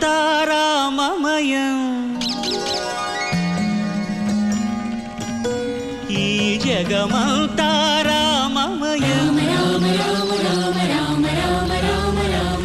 తారామయం ఈ జగమంతారామయం రామ రామ రామ రామ రామ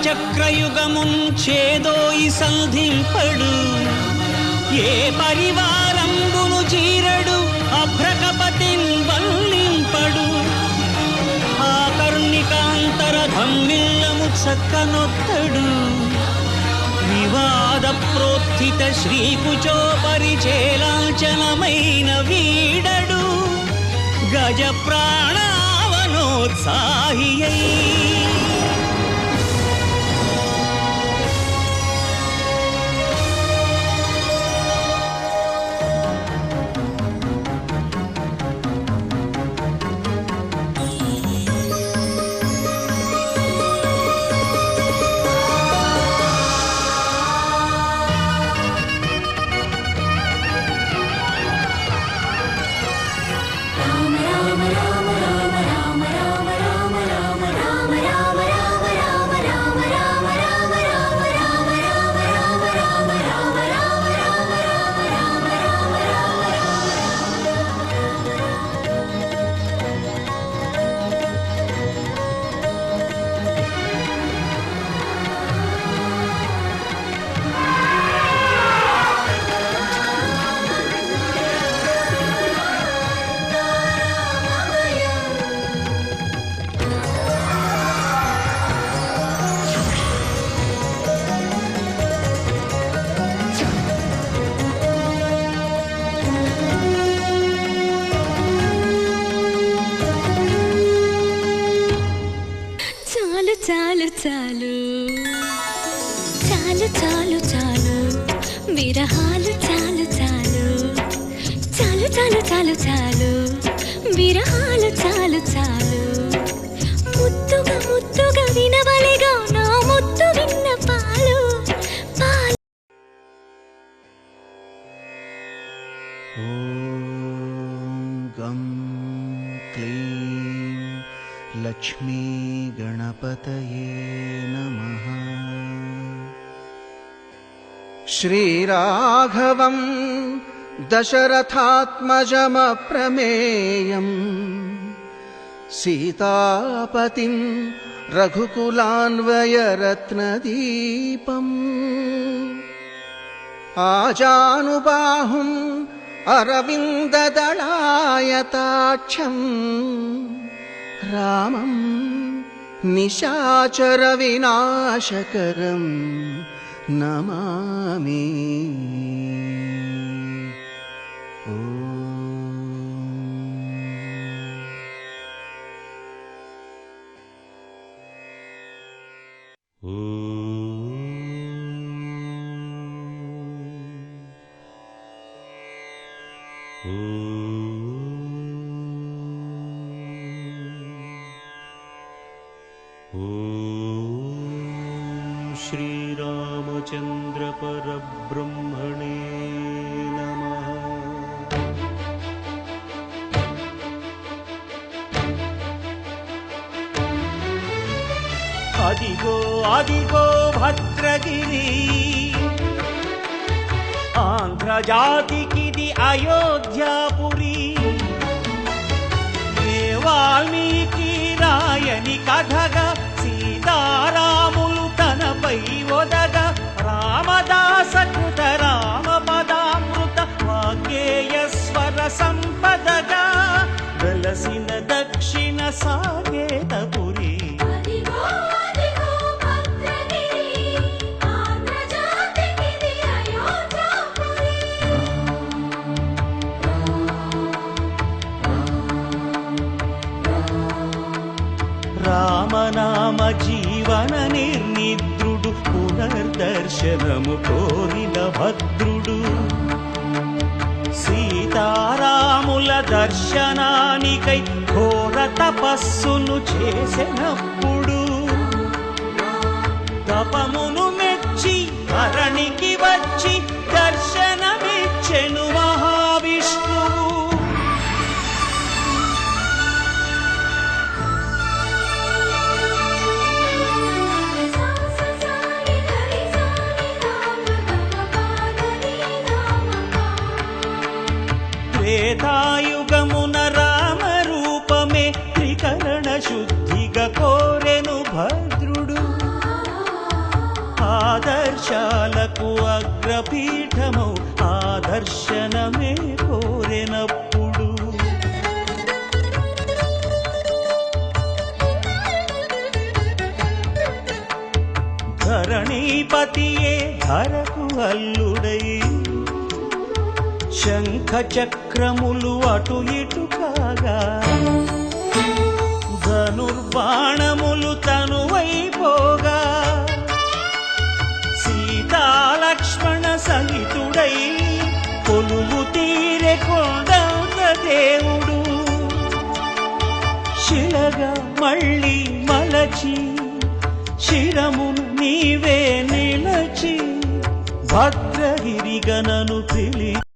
చక్రయుగమున్ చేదోయి సంధింపడు. ఏ పరివారంబును చీరడు అభ్రకపతిన్ వల్లింపడు. ఆ కర్ణికాంతర ధమ్మిల్లము చక్కనొత్తడు. వివాద ప్రోత్థిత శ్రీకుచో పరిచేలాంచనమైన వీడడు. గజ ప్రాణావనోత్సాహియై చాలు చాలు చాలు. చాలు చాలు చాలు చాలు. విరహాలు చాలు చాలు. श्रीराघवं दशरथात्मजमप्रमेयम् सीतापतिं रघुकुलान्वयरत्नदीपम् आजानुबाहुम् अरविन्ददलायताक्षम् रामम् निशाचरविनाशकरम् नमामि ॐ ॐ श्रीरामचन्द्रपरब्रह्मणे नमः అదిగో అదిగో భద్రగిరి ఆంధ్రజాతికిది అయోధ్యాపురి ఏ వాల్మీకి రాయని కథగా సీతారాములు తనపై ఒదగ సంపదగా వెలసిన దక్షిణ సాగేతపురి. రామనామ జీవన నిర్నిద్రుడు పునర్దర్శనము కోరిన భద్రుడు. దర్శనానికై ఘోర తపస్సును చేసినప్పుడు తపము దర్శనమే కోరినప్పుడు. ధరణీపతియే ధరకు అల్లుడై శంఖ చక్రములు అటు ఇటు కాగా మలచి శిరమును నీవే నిలచి భద్రగిరిగనను పిలి